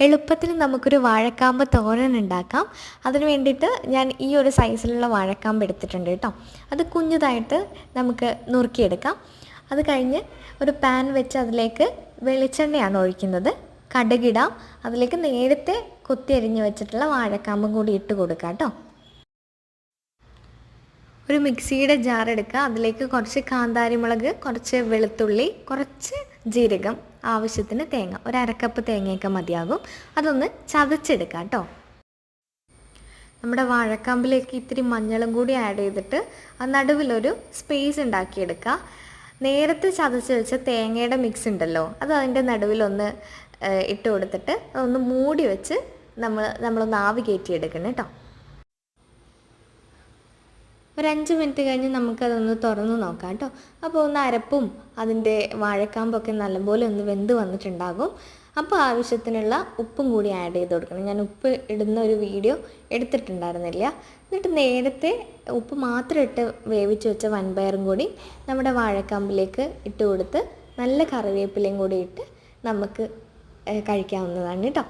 എളുപ്പത്തിൽ നമുക്കൊരു വാഴക്കാമ്പ് തോരൻ ഉണ്ടാക്കാം. അതിന് വേണ്ടിയിട്ട് ഞാൻ ഈ ഒരു സൈസിലുള്ള വാഴക്കാമ്പ് എടുത്തിട്ടുണ്ട് കേട്ടോ. അത് കുഞ്ഞതായിട്ട് നമുക്ക് നുറുക്കിയെടുക്കാം. അത് കഴിഞ്ഞ് ഒരു പാൻ വെച്ച് അതിലേക്ക് വെളിച്ചെണ്ണയാണ് ഒഴിക്കുന്നത്. കടുകിടാം. അതിലേക്ക് നേരത്തെ കൊത്തി അരിഞ്ഞ് വെച്ചിട്ടുള്ള വാഴക്കാമ്പും കൂടി ഇട്ട് കൊടുക്കാം കേട്ടോ. ഒരു മിക്സിയുടെ ജാർ എടുക്കുക. അതിലേക്ക് കുറച്ച് കാന്താരിമുളക് കുറച്ച് വെളുത്തുള്ളി കുറച്ച് ജീരകം ആവശ്യത്തിന് തേങ്ങ ഒരു അരക്കപ്പ് തേങ്ങയൊക്കെ മതിയാകും. അതൊന്ന് ചതച്ചെടുക്കാം കേട്ടോ. നമ്മുടെ വാഴക്കാമ്പിലേക്ക് ഇത്തിരി മഞ്ഞളും കൂടി ആഡ് ചെയ്തിട്ട് ആ നടുവിലൊരു സ്പേസ് ഉണ്ടാക്കിയെടുക്കുക നേരത്തെ ചതച്ച് വെച്ച തേങ്ങയുടെ മിക്സ് ഉണ്ടല്ലോ അത് അതിന്റെ നടുവിലൊന്ന് ഇട്ട് കൊടുത്തിട്ട് ഒന്ന് മൂടി വെച്ച് നമ്മൾ നമ്മളൊന്ന് ആവി കയറ്റിയെടുക്കണം കേട്ടോ. ഒരു അഞ്ച് മിനിറ്റ് കഴിഞ്ഞ് നമുക്കതൊന്ന് തുറന്ന് നോക്കാം കേട്ടോ. അപ്പോൾ ഒന്ന് അരപ്പും അതിന്റെ വാഴക്കാമ്പൊക്കെ നല്ലപോലെ ഒന്ന് വെന്ത് വന്നിട്ടുണ്ടാകും. അപ്പോൾ ആവശ്യത്തിനുള്ള ഉപ്പും കൂടി ആഡ് ചെയ്ത് കൊടുക്കണം. ഞാൻ ഉപ്പ് ഇടുന്ന ഒരു വീഡിയോ എടുത്തിട്ടുണ്ടായിരുന്നില്ല. എന്നിട്ട് നേരത്തെ ഉപ്പ് മാത്രം ഇട്ട് വേവിച്ച് വെച്ച വൻപയറും കൂടി നമ്മുടെ വാഴക്കാമ്പിലേക്ക് ഇട്ട് കൊടുത്ത് നല്ല കറിവേപ്പിലയും കൂടി ഇട്ട് നമുക്ക് കഴിക്കാവുന്നതാണ് കേട്ടോ.